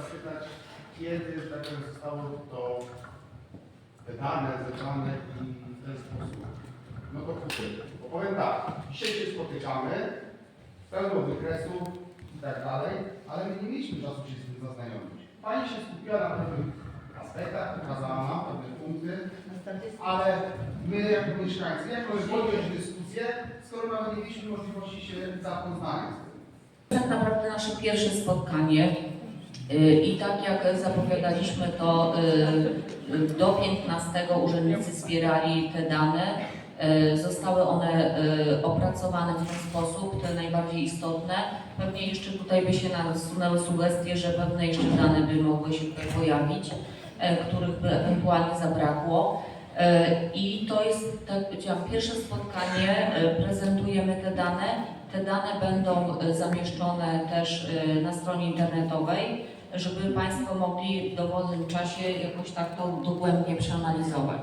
zapytać, kiedy tak zostało to wydane, zebrane i w ten sposób. No to. Bo powiem tak, dzisiaj się spotykamy, pełno wykresów i tak dalej, ale my nie mieliśmy czasu się z tym zaznajomić. Pani się skupiła na pewnych aspektach, pokazała nam pewne punkty, ale my jako mieszkańcy, jak możemy podjąć dyskusję, skoro nawet nie mieliśmy możliwości się zapoznania z tym. Tak naprawdę nasze pierwsze spotkanie i tak jak zapowiadaliśmy to y, y, do 15 urzędnicy zbierali te dane. Y, Zostały one y, opracowane w ten sposób, te najbardziej istotne. Pewnie jeszcze tutaj by się nasunęły sugestie, że pewne jeszcze dane by mogły się tutaj pojawić, których by ewentualnie zabrakło. I to jest, tak powiedziałam, pierwsze spotkanie, prezentujemy te dane. Te dane będą zamieszczone też na stronie internetowej, żeby Państwo mogli w dowolnym czasie jakoś tak to dogłębnie przeanalizować.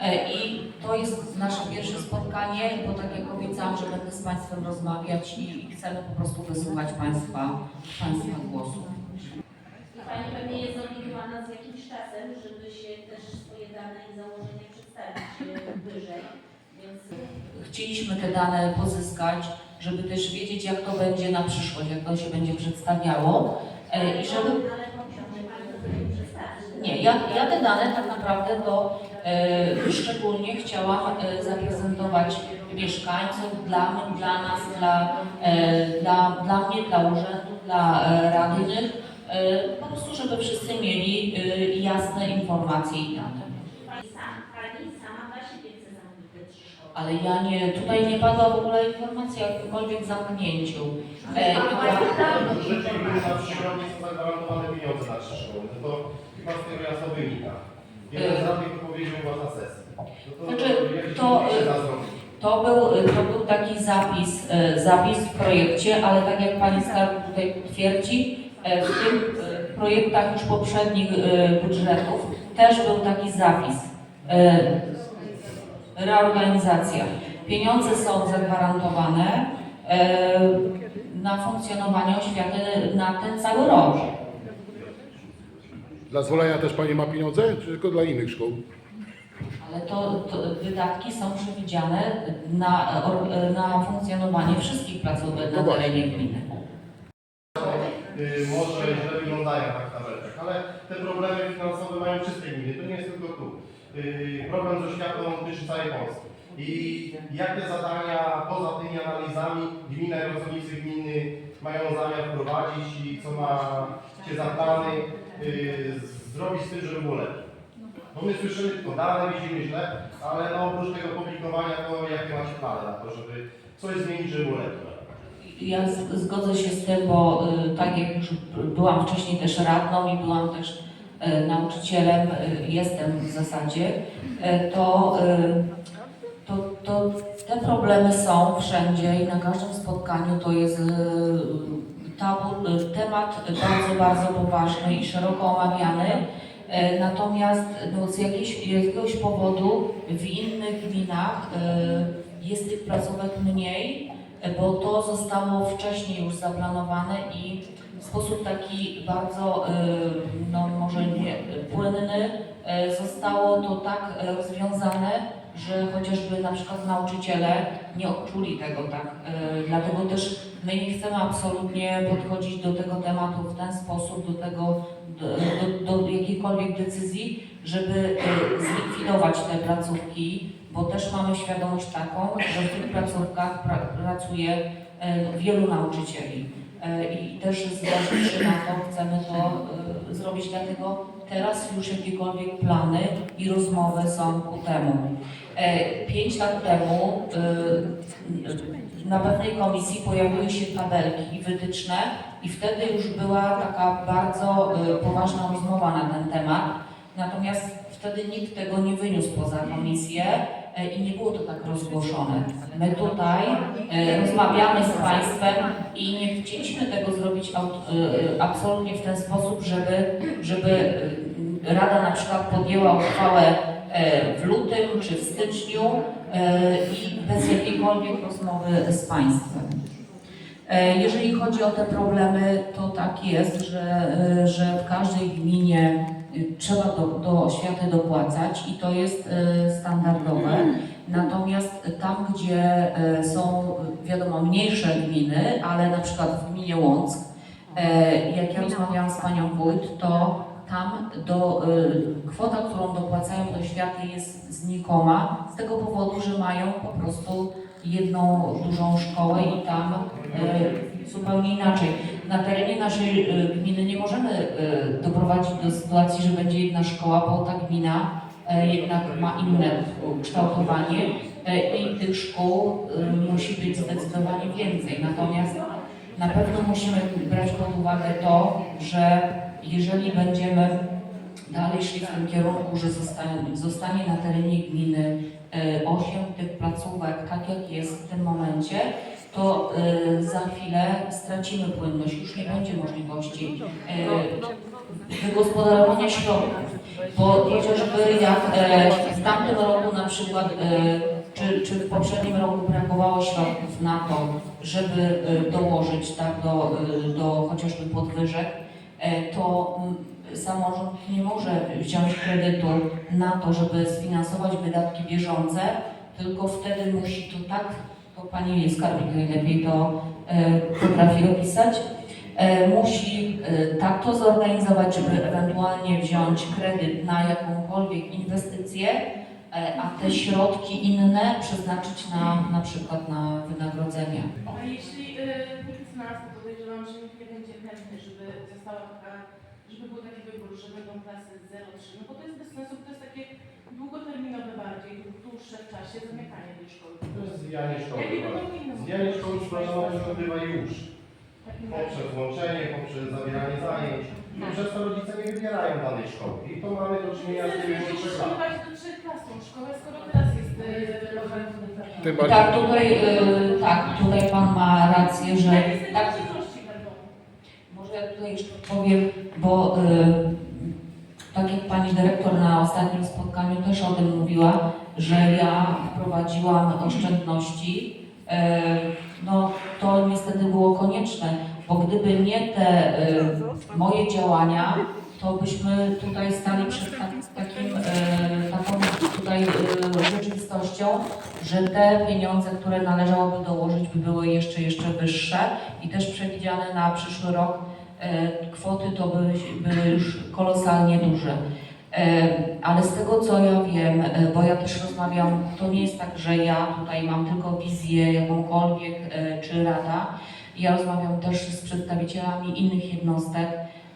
E, I to jest nasze pierwsze spotkanie, bo tak jak obiecałam, że będę z Państwem rozmawiać i chcemy po prostu wysłuchać Państwa, Państwa głosu. Pani pewnie jest zorientowana z jakimś czasem, żeby się też swoje dane i założenia przedstawić e, wyżej, więc Chcieliśmy te dane pozyskać, żeby też wiedzieć, jak to będzie na przyszłość, jak to się będzie przedstawiało i żeby. Nie, ja, ja te dane tak naprawdę to e, szczególnie chciałam e, zaprezentować mieszkańców, dla, dla nas, dla, e, dla, dla mnie, dla urzędu, dla e, radnych, e, po prostu, żeby wszyscy mieli e, jasne informacje i dane. Pani sam, Pani sama dla siebie chce zamówić te trzy szkoły. Ale ja nie, tutaj nie padła w ogóle informacja o jakimkolwiek zamknięciu. E, Budżecie gminy na przyszły rok nie są zagwarantowane pieniądze na trzy szkoły. No to chyba z tego jasno wynika. Jeden z radnych powiedział was na sesji. No to Znaczy, to? To był, to był taki zapis, e, zapis w projekcie, ale tak jak Pani Skarbnik tutaj twierdzi, e, w tych e, projektach już poprzednich e, budżetów też był taki zapis. Reorganizacja. Pieniądze są zagwarantowane e, na funkcjonowanie oświaty na ten cały rok. Dla Zwolenia też Pani ma pieniądze, czy tylko dla innych szkół? Ale to, to wydatki są przewidziane na, na funkcjonowanie wszystkich placówek na No właśnie. terenie gminy. Y, może źle wyglądają tak tabelkach, ale te problemy finansowe mają wszystkie gminy, to nie jest tylko tu. Y, Problem z oświatą dotyczy całej Polski. I jakie zadania poza tymi analizami gmina i pracownicy gminy mają zamiar wprowadzić i co ma się za plany y, zrobić z tym, żeby było lepiej? Bo my słyszymy tylko dane, widzimy źle, ale no oprócz tego publikowania, to jakie macie plany na to, żeby coś zmienić, żeby było lepiej? Ja zgodzę się z tym, bo y, tak jak już byłam wcześniej też radną i byłam też nauczycielem, y, jestem w zasadzie, y, to, to, to te problemy są wszędzie i na każdym spotkaniu to jest tabu, temat bardzo, bardzo poważny i szeroko omawiany. E, Natomiast no, z jakiegoś, jakiegoś powodu w innych gminach jest tych placówek mniej, bo to zostało wcześniej już zaplanowane i w sposób taki bardzo, zostało to tak y, rozwiązane, że chociażby na przykład nauczyciele nie odczuli tego tak. Y, Dlatego też my nie chcemy absolutnie podchodzić do tego tematu w ten sposób, do tego, do, do, do jakiejkolwiek decyzji, żeby zlikwidować te placówki, bo też mamy świadomość taką, że w tych placówkach pra, pracuje e, wielu nauczycieli. E, I też zważywszy na to, chcemy to e, zrobić, dlatego teraz już jakiekolwiek plany i rozmowy są ku temu. E, Pięć lat temu e, na pewnej komisji pojawiły się tabelki i wytyczne i wtedy już była taka bardzo e, poważna rozmowa na ten temat. Natomiast wtedy nikt tego nie wyniósł poza komisję i nie było to tak rozgłoszone. My tutaj e, rozmawiamy z Państwem i nie chcieliśmy tego zrobić e, e, absolutnie w ten sposób, żeby, żeby e, Rada na przykład podjęła uchwałę e, w lutym czy w styczniu e, i bez jakiejkolwiek rozmowy z Państwem. E, Jeżeli chodzi o te problemy, to tak jest, że, e, że w każdej gminie y, trzeba do, do oświaty dopłacać i to jest e, standardowe. Natomiast tam, gdzie e, są, wiadomo, mniejsze gminy, ale na przykład w gminie Łąck, e, jak ja rozmawiałam z panią wójt, to tam do, e, kwota, którą dopłacają do oświaty jest znikoma z tego powodu, że mają po prostu jedną dużą szkołę i tam e, zupełnie inaczej. Na terenie naszej e, gminy nie możemy e, doprowadzić do sytuacji, że będzie jedna szkoła, bo ta gmina jednak ma inne kształtowanie i tych szkół musi być zdecydowanie więcej. Natomiast na pewno musimy brać pod uwagę to, że jeżeli będziemy dalej szli w tym kierunku, że zostanie, zostanie na terenie gminy e, 8 tych placówek, tak jak jest w tym momencie, to e, za chwilę stracimy płynność, już nie będzie możliwości e, wygospodarowania środków. Bo chociażby jak e, w tamtym roku na przykład, e, czy, czy w poprzednim roku brakowało środków na to, żeby e, dołożyć tak, do, e, do chociażby podwyżek, e, to samorząd nie może wziąć kredytu na to, żeby sfinansować wydatki bieżące, tylko wtedy musi to tak, to Pani Skarbnik najlepiej to e, potrafi opisać, e, musi e, tak to zorganizować, żeby ewentualnie wziąć kredyt na jakąkolwiek inwestycję, a te środki inne przeznaczyć na na przykład na wynagrodzenia. A jeśli y, nikt z nas, podejrzewam, że nikt nie będzie chętny, żeby została taka, żeby był taki wybór, że będą klasy 0-3, no bo to jest bez sensu, to jest takie długoterminowe bardziej, dłuższe w czasie zamykanie tej szkoły. To jest zwijanie szkoły. Jakie to tak. powinno Zwijanie szkoły szkoły odbywa już. Poprzez łączenie, poprzez zabieranie zajęć. I przez to rodzice nie wybierają danej szkoły. I to mamy do czynienia z trzech lat. szkołować do trzech klas tą szkołę, skoro teraz jest y, rower Tym bardziej- Tak, tutaj, y, tak, tutaj Pan ma rację, że Jakie z tak, tego będą? Może ja tutaj jeszcze powiem, bo y, tak jak pani dyrektor na ostatnim spotkaniu też o tym mówiła, że ja wprowadziłam oszczędności, y, no to niestety było konieczne, bo gdyby nie te y, moje działania, to byśmy tutaj stali przed tak, takim, y, taką tutaj rzeczywistością, że te pieniądze, które należałoby dołożyć, by były jeszcze, jeszcze wyższe i też przewidziane na przyszły rok e, kwoty to by, były już kolosalnie duże. E, Ale z tego co ja wiem, e, bo ja też rozmawiam, to nie jest tak, że ja tutaj mam tylko wizję jakąkolwiek, e, czy rada. Ja rozmawiam też z przedstawicielami innych jednostek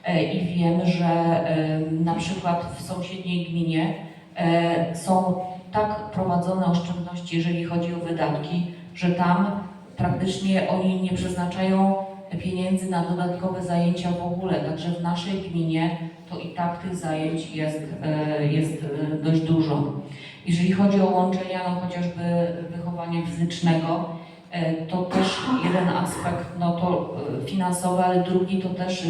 e, i wiem, że e, na przykład w sąsiedniej gminie e, są tak prowadzone oszczędności, jeżeli chodzi o wydatki, że tam praktycznie oni nie przeznaczają pieniędzy na dodatkowe zajęcia w ogóle. Także w naszej gminie to i tak tych zajęć jest, e, jest e, dość dużo. Jeżeli chodzi o łączenia, no chociażby wychowania fizycznego, e, to też jeden aspekt, no to finansowy, ale drugi to też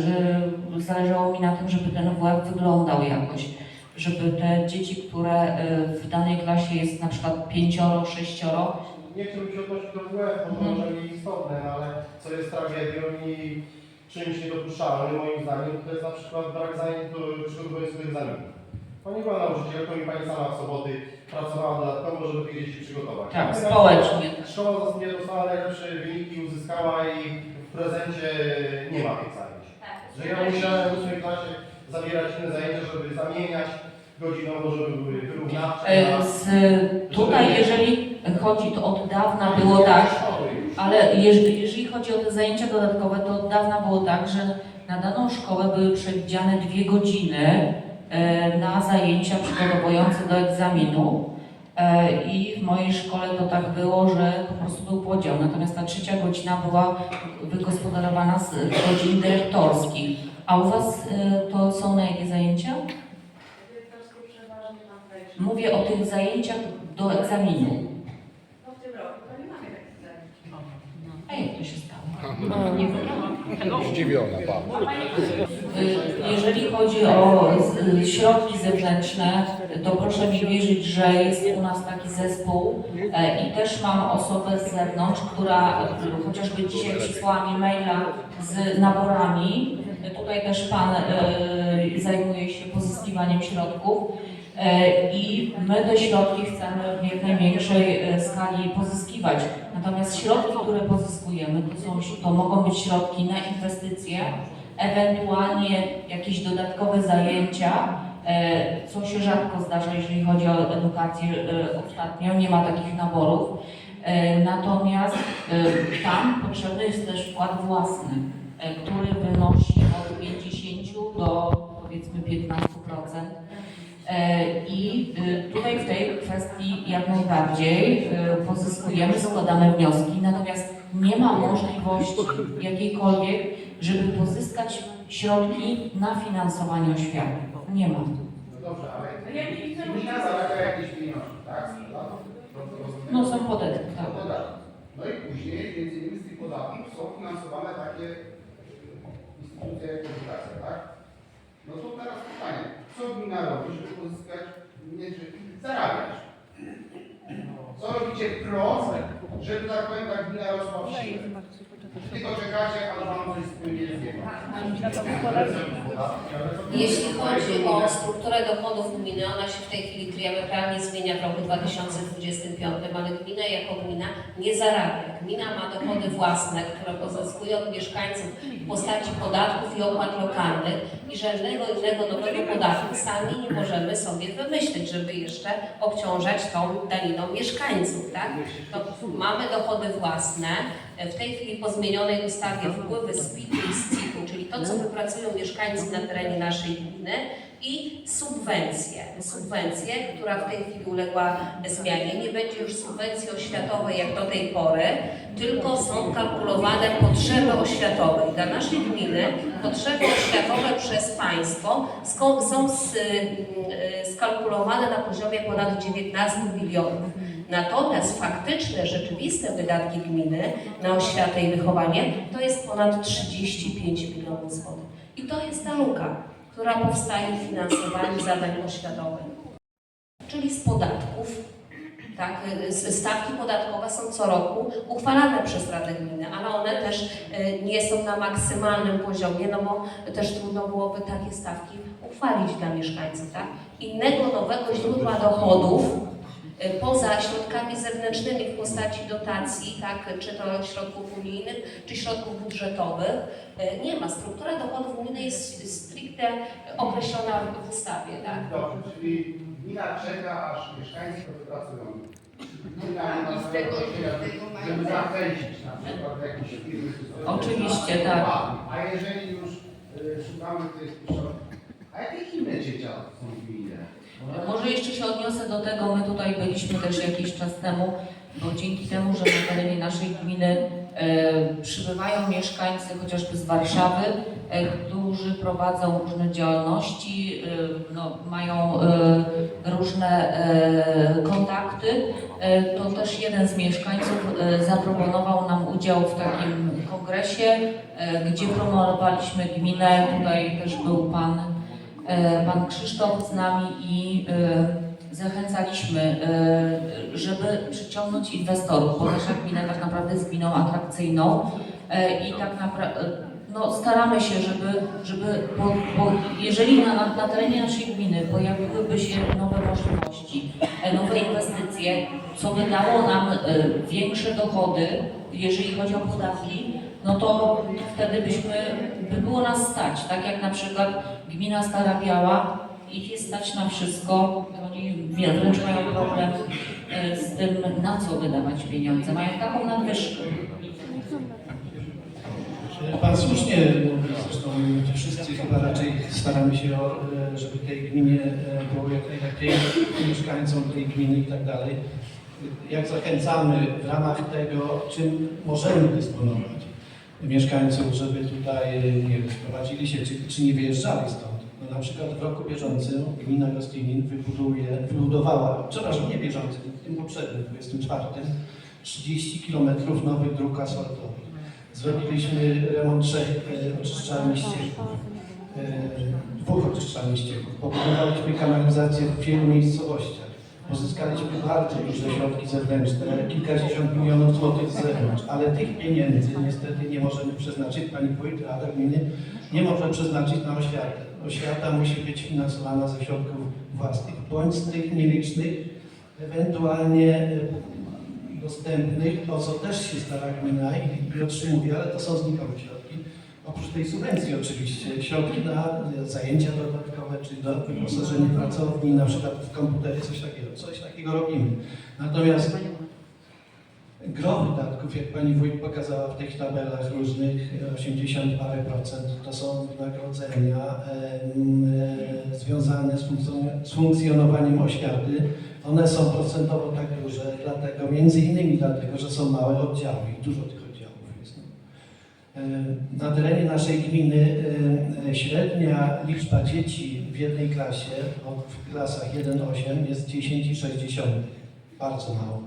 zależało mi na tym, żeby ten WF wyglądał jakoś. Żeby te dzieci, które w danej klasie jest na przykład pięcioro, sześcioro, Nie chciałbym się odnosić do WF, bo to może nie istotne, ale co jest tragedią i czymś niedopuszczalnym moim zdaniem, to jest na przykład brak zajęć do przygotowania sobie egzaminów. Pani była nauczycielką i pani sama w soboty pracowała dodatkowo, żeby tych dzieci przygotować. tak, społecznie. Szkoła nie dostała najlepsze wyniki, uzyskała i w prezencie nie ma tych zajęć. Tak. Że ja musiałem w ósmej klasie zabierać inne zajęcia, żeby zamieniać godzinowo, żeby były wyrównawcze. E, Z, tutaj, jeżeli chodzi, to od dawna było tak, ale jeżeli, jeżeli chodzi o te zajęcia dodatkowe, to od dawna było tak, że na daną szkołę były przewidziane dwie godziny e, na zajęcia przygotowujące do egzaminu. E, I w mojej szkole to tak było, że po prostu był podział. Natomiast ta trzecia godzina była wygospodarowana z godzin dyrektorskich. A u Was e, to są na jakie zajęcia? Mówię o tych zajęciach do egzaminu. No w tym roku to nie mamy takich zajęć. A jak to się stało? Zdziwiona pan. Jeżeli chodzi o y, środki zewnętrzne, to proszę mi wierzyć, że jest u nas taki zespół e, i też mam osobę z zewnątrz, która y, chociażby dzisiaj przysłała mi maila z naborami. Tutaj też Pan y, zajmuje się pozyskiwaniem środków. E, I my te środki chcemy w jak największej e, skali pozyskiwać. Natomiast środki, które pozyskujemy, to, są, to mogą być środki na inwestycje, ewentualnie jakieś dodatkowe zajęcia, e, co się rzadko zdarza, jeżeli chodzi o edukację e, ostatnio, nie ma takich naborów. E, Natomiast tam potrzebny jest też wkład własny, który wynosi od 50 do powiedzmy 15%. E, I y, tutaj w tej kwestii jak najbardziej y, pozyskujemy, składamy wnioski, natomiast nie ma możliwości jakiejkolwiek, żeby pozyskać środki na finansowanie oświaty. Nie ma. No dobrze, ale Ja nie widzę gmina zarabia jakieś pieniądze, tak? Rozumiem? No są podatki, tak. No. No i później między innymi z tych podatków są finansowane takie instytucje jak edukacja, tak? No to teraz pytanie, co gmina robi, żeby pozyskać, nie, żeby zarabiać? Co robicie pro, żeby tak powiem, ta gmina rosła w siłę? Tylko czekacie, aż wam coś spłynie z nieba. Jeśli chodzi o strukturę dochodów gminy, ona się w tej chwili diametralnie zmienia w roku 2025, ale gmina jako gmina nie zarabia. Gmina ma dochody własne, które pozyskuje od mieszkańców w postaci podatków i opłat lokalnych i żadnego innego nowego podatku sami nie możemy sobie wymyślić, żeby jeszcze obciążać tą daniną mieszkańców, tak? To mamy dochody własne, w tej chwili po zmienionej ustawie wpływy z PIT-u i z CIT-u, czyli to, co wypracują mieszkańcy na terenie naszej gminy i subwencje. Subwencje, która w tej chwili uległa zmianie. Nie będzie już subwencji oświatowej jak do tej pory, tylko są kalkulowane potrzeby oświatowe. Dla naszej gminy potrzeby oświatowe przez państwo są s- y, skalkulowane na poziomie ponad 19 milionów. Natomiast faktyczne, rzeczywiste wydatki gminy na oświatę i wychowanie to jest ponad 35 milionów złotych. I to jest ta luka, która powstaje w finansowaniu zadań oświatowych, czyli z podatków. Tak, stawki podatkowe są co roku uchwalane przez Radę Gminy, ale one też y, nie są na maksymalnym poziomie, no bo też trudno byłoby takie stawki uchwalić dla mieszkańców. Tak? Innego nowego źródła dochodów poza środkami zewnętrznymi w postaci dotacji, tak, czy to środków unijnych, czy środków budżetowych, y, nie ma. Struktura dochodów gminy jest stricte określona w ustawie. Tak? Dobrze, czyli gmina czeka, aż mieszkańcy to wypracują. Gmina nie ma swojego żeby zachęcić na przykład jakieś firmy. które- Oczywiście, tak. A jeżeli już y, szukamy tych środków, a jakie inne dzieci są w gminie? Może jeszcze się odniosę do tego, my tutaj byliśmy też jakiś czas temu, bo dzięki temu, że na terenie naszej gminy e, przybywają mieszkańcy chociażby z Warszawy, e, którzy prowadzą różne działalności, e, no, mają e, różne e, kontakty, e, to też jeden z mieszkańców e, zaproponował nam udział w takim kongresie, e, gdzie promowaliśmy gminę, tutaj też był pan pan Krzysztof z nami i e, zachęcaliśmy, e, żeby przyciągnąć inwestorów, bo nasza gmina tak naprawdę jest gminą atrakcyjną e, i tak naprawdę no, staramy się, żeby, żeby bo, bo jeżeli na, na, terenie naszej gminy pojawiłyby się nowe możliwości, e, nowe inwestycje, co by dało nam e, większe dochody, jeżeli chodzi o podatki, no to wtedy byśmy, by było nas stać, tak jak na przykład gmina Stara Biała, ich jest stać na wszystko, oni wręcz mają problem e, z tym, na co wydawać pieniądze, mają taką nadwyżkę. Pan słusznie mówi, zresztą wszyscy chyba raczej staramy się, e, żeby tej gminie e, było jak najlepiej, mieszkańcom tej gminy i tak dalej. Jak zachęcamy w ramach tego, czym możemy dysponować mieszkańców, żeby tutaj, nie sprowadzili się, czy, czy nie wyjeżdżali stąd. No, na przykład w roku bieżącym gmina Gostynin wybuduje, wybudowała, przepraszam, nie bieżącym, tym poprzednim, 24, 30 kilometrów nowych dróg asfaltowych Zrobiliśmy remont trzech e, oczyszczalni ścieków, e, dwóch oczyszczalni ścieków. Pobudowaliśmy kanalizację w wielu miejscowościach. Pozyskaliśmy bardzo duże środki zewnętrzne, kilkadziesiąt milionów złotych z zewnątrz, ale tych pieniędzy niestety nie możemy przeznaczyć, pani wójt, Rada Gminy nie może przeznaczyć na oświatę. Oświata musi być finansowana ze środków własnych, bądź z tych nielicznych, ewentualnie e, dostępnych, o co też się stara gmina i otrzymuje, ale to są znikome środki. Oprócz tej subwencji oczywiście, środki na zajęcia dodatkowe, czy do wyposażenia pracowni, na przykład w komputery, coś takiego, coś takiego robimy. Natomiast gro wydatków, jak Pani Wójt pokazała w tych tabelach różnych, 80 parę procent, to są wynagrodzenia em, e, związane z, funkcjon- z funkcjonowaniem oświaty. One są procentowo tak duże, dlatego, między innymi dlatego, że są małe oddziały i dużo tych. E, Na terenie naszej gminy e, e, średnia liczba dzieci w jednej klasie, w klasach 1-8 jest 10,6. Bardzo mało.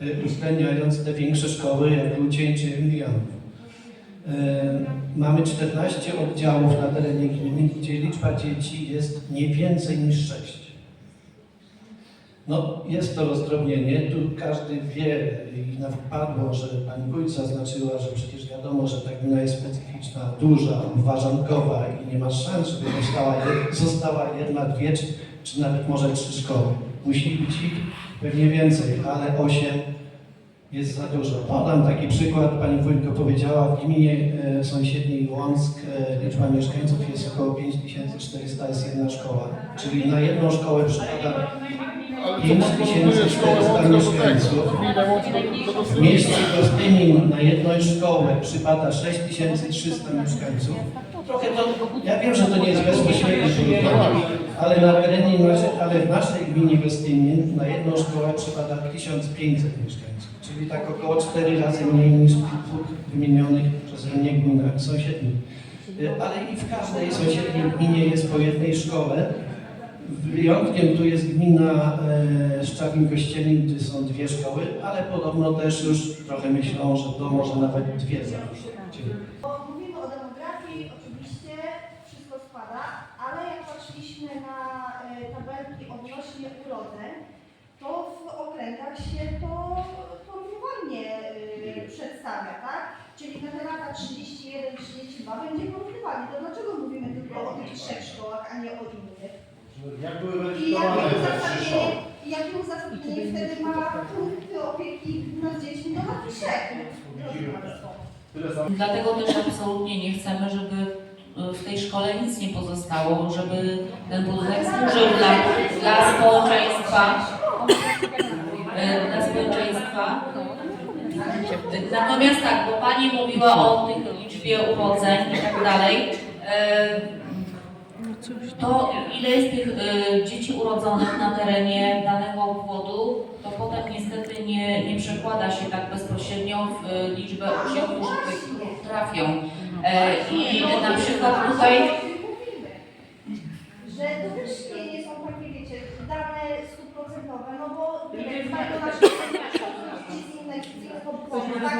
E, Uwzględniając te większe szkoły jak Lucień czy Emilianów. E, Mamy 14 oddziałów na terenie gminy, gdzie liczba dzieci jest nie więcej niż 6. No, jest to rozdrobnienie. Tu każdy wie i nam wpadło, że pani wójt zaznaczyła, że przecież wiadomo, że ta gmina jest specyficzna, duża, ważankowa i nie ma szans, żeby została, została jedna, dwie, czy, czy nawet może trzy szkoły. Musi być ich pewnie więcej, ale osiem jest za dużo. Podam taki przykład, pani wójtko powiedziała, w gminie e, sąsiedniej Łąck e, liczba mieszkańców jest około 5400, jest jedna szkoła, czyli na jedną szkołę przypada Ale 5400 mieszkańców. Mieście Gostynin na jedną szkołę przypada 6300 mieszkańców. Trochę to, ja wiem, że to nie jest bezpośrednie porównanie, ale na terenie ale w naszej gminie Gostynin na jedną szkołę przypada 1500 mieszkańców, czyli tak około 4 razy mniej niż w wymienionych przeze mnie gminach sąsiednich. Y, Ale i w każdej sąsiedniej gminie jest po jednej szkole, Wyjątkiem tu jest gmina e, Szczawin Kościelin, gdzie są dwie szkoły, ale podobno też już trochę myślą, że to może nawet dwie założyć. Bo mówimy o demografii, oczywiście wszystko składa, ale jak patrzyliśmy na e, tabelki odnośnie urodzeń, to w okręgach się to porównywalnie e, przedstawia, tak? Czyli na te lata 31-32 będzie porównywalnie. To dlaczego mówimy tylko o tych trzech szkołach, a nie o innych? Jak były I weryfikowane jakie trzy szkoły? uzasadnienie, i jakie uzasadnienie wtedy ma punkty opieki nad dziećmi do lat trzech? Drodzy Państwo. Tyle samo. Dlatego też absolutnie nie chcemy, żeby e, w tej szkole nic nie pozostało, żeby ten budynek służył dla, dla społeczeństwa. e, Dla społeczeństwa. Natomiast tak, bo Pani mówiła o tych liczbie urodzeń i tak dalej. e, To ile jest tych e, dzieci urodzonych na terenie danego obwodu, to potem niestety nie, nie przekłada się tak bezpośrednio w e, liczbę uczniów, którzy tutaj trafią. E, I na przykład tutaj że to też nie, nie są takie, wiecie, dane stuprocentowe, no bo nie wiem, mają na przykład z innych, z innych obwodów, tak?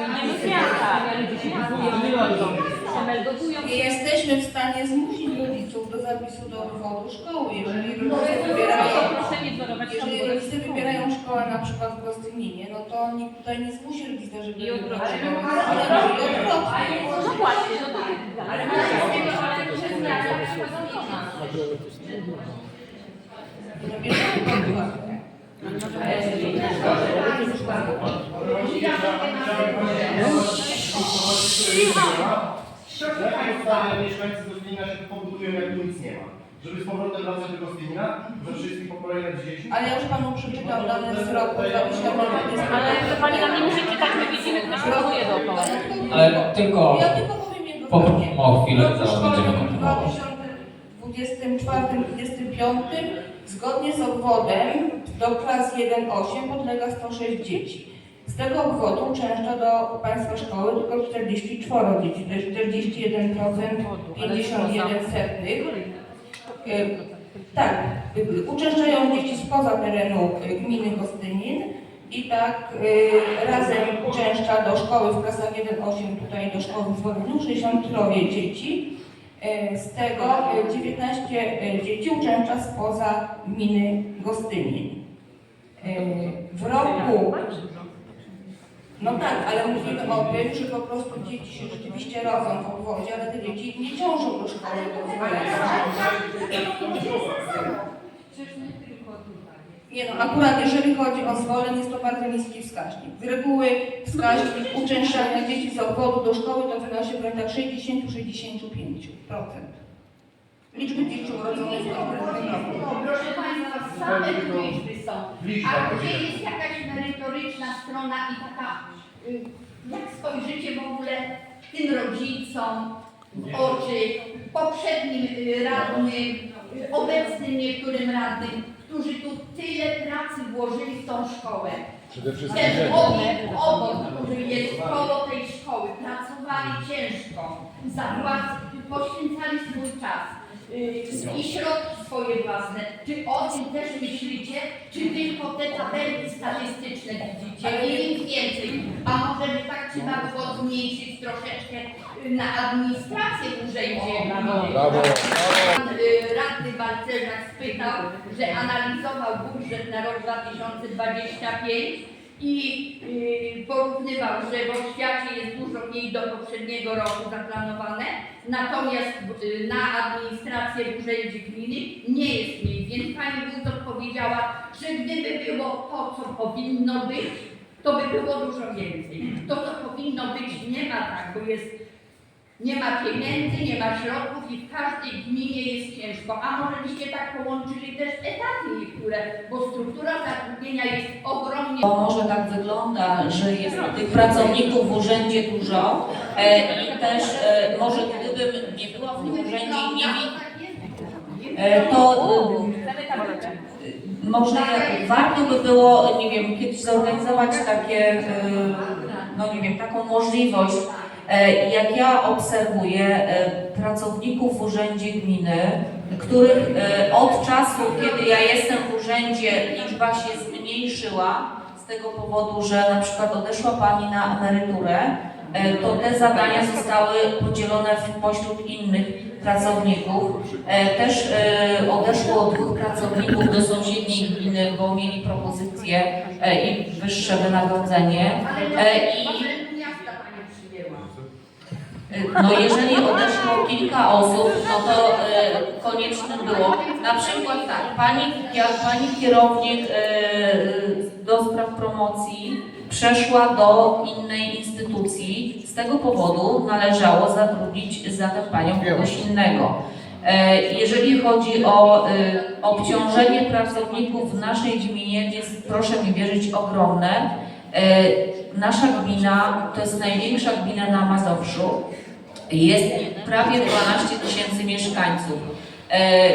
A nie Nie jesteśmy w stanie zmusić zapisu do obwodu szkoły, jeżeli rodzice wybierają, jeżeli rodzice wybierają szkołę na przykład w Gostyninie, no to nikt tutaj nie zmusi rodzica, żeby I odwrotnie. No właśnie, no tak. Ale No uwagę. Jakie ustawie mieszkańcy Gostynia się pobudują, jak tu nic nie ma? Żeby z powrotem wracać do Gostynia, ze wszystkich pokoleń dzieci? Ale ja już panu przeczytał dane z roku 2020. Ale to pani nam nie musi czytać, my widzimy, kto się próbuje dookoła. Ale tylko Ja tylko powiem jedno po, zdanie. o chwilę, W roku zaraz będziemy szkolnym kontynuować. 2024-2025 zgodnie z obwodem do klas 1-8 podlega 106 dzieci. Z tego obwodu uczęszcza do Państwa szkoły tylko 44 dzieci, to jest 41%, 51 setnych. Y, Tak, uczęszczają dzieci spoza terenu y, gminy Gostynin I tak y, razem uczęszcza do szkoły w klasach 1-8, tutaj do szkoły w Zworniu 63 dzieci. Z tego y, 19 dzieci uczęszcza spoza gminy Gostynin. W roku no tak, ale mówimy o tym, że po prostu dzieci się rzeczywiście rodzą w obwodzie, ale te dzieci nie ciążą do szkoły Nie no, akurat jeżeli chodzi o zwoleń, jest to bardzo niski wskaźnik. Z reguły wskaźnik uczęszczania dzieci z obwodu do szkoły to wynosi w granicach 60-65%. Liczby dzieci urodzonych w konkretnym roku. Proszę Państwa, same liczby są. A gdzie jest jakaś merytoryczna strona i taka, y, jak spojrzycie w ogóle tym rodzicom w oczy, poprzednim y, radnym, y, obecnym niektórym radnym, którzy tu tyle pracy włożyli w tą szkołę. Przede wszystkim Ten obiekt, obiekt, który jest koło tej szkoły, pracowali ciężko, zapłac- poświęcali swój czas i środki swoje własne. Czy o tym też myślicie, czy tylko te tabelki statystyczne widzicie? I nic więcej. A może by tak trzeba było zmniejszyć troszeczkę yy, na administrację w urzędzie? Brawo. Pan y, radny Balcerzak spytał, że analizował budżet na rok 2025 i y, porównywał, że w oświacie jest dużo mniej do poprzedniego roku zaplanowane, natomiast y, na administrację w urzędzie gminy nie jest mniej. Więc pani wójt powiedziała, że gdyby było to, co powinno być, to by było dużo więcej. To, co powinno być, nie ma tak, bo jest nie ma pieniędzy, nie ma środków i w każdej gminie jest ciężko. A może byście tak połączyli też etaty niektóre, bo struktura zatrudnienia jest ogromnie Bo może tak wygląda, że jest tych pracowników w urzędzie dużo e, i też e, może gdybym nie była w tym urzędzie i nie e, to e, można, warto by było, nie wiem, kiedyś zorganizować takie, e, no nie wiem, taką możliwość, Jak ja obserwuję e, pracowników w urzędzie gminy, których e, od czasu, kiedy ja jestem w urzędzie, liczba się zmniejszyła z tego powodu, że na przykład odeszła Pani na emeryturę, e, to te zadania zostały podzielone pośród innych pracowników. E, Też e, odeszło dwóch pracowników do sąsiedniej gminy, bo mieli propozycje e, i wyższe wynagrodzenie. E, i- urzędu miasta Pani przyjęła. No jeżeli odeszło kilka osób, no to e, konieczne było. Na przykład tak, pani, pani kierownik e, do spraw promocji przeszła do innej instytucji. Z tego powodu należało zatrudnić zatem panią kogoś innego. E, Jeżeli chodzi o e, obciążenie pracowników w naszej gminie, jest proszę mi wierzyć ogromne. E, Nasza gmina to jest największa gmina na Mazowszu. Jest prawie 12 tysięcy mieszkańców. E,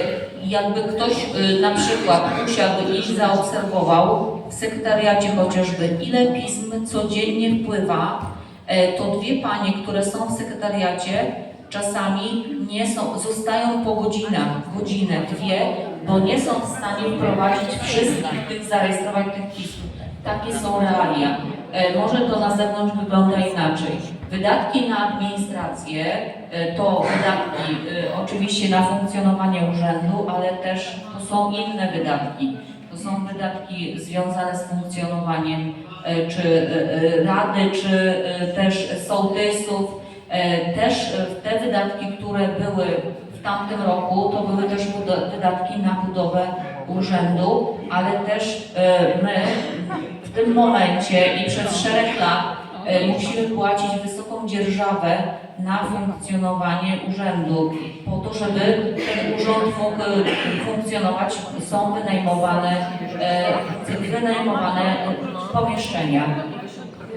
Jakby ktoś e, na przykład usiadł i zaobserwował w sekretariacie chociażby, ile pism codziennie wpływa, e, to dwie panie, które są w sekretariacie, czasami nie są, zostają po godzinach, godzinę, dwie, bo nie są w stanie wprowadzić wszystkich tych, zarejestrować tych pism. Takie są realia. E, Może to na zewnątrz wygląda inaczej. Wydatki na administrację e, to wydatki e, oczywiście na funkcjonowanie urzędu, ale też to są inne wydatki. To są wydatki związane z funkcjonowaniem czy rady, czy też sołtysów. Też te wydatki, które były w tamtym roku, to były też wydatki na budowę urzędu, ale też my tym momencie i przez szereg lat e, musimy płacić wysoką dzierżawę na funkcjonowanie urzędu. Po to, żeby ten urząd mógł e, funkcjonować, są wynajmowane, e, wynajmowane pomieszczenia.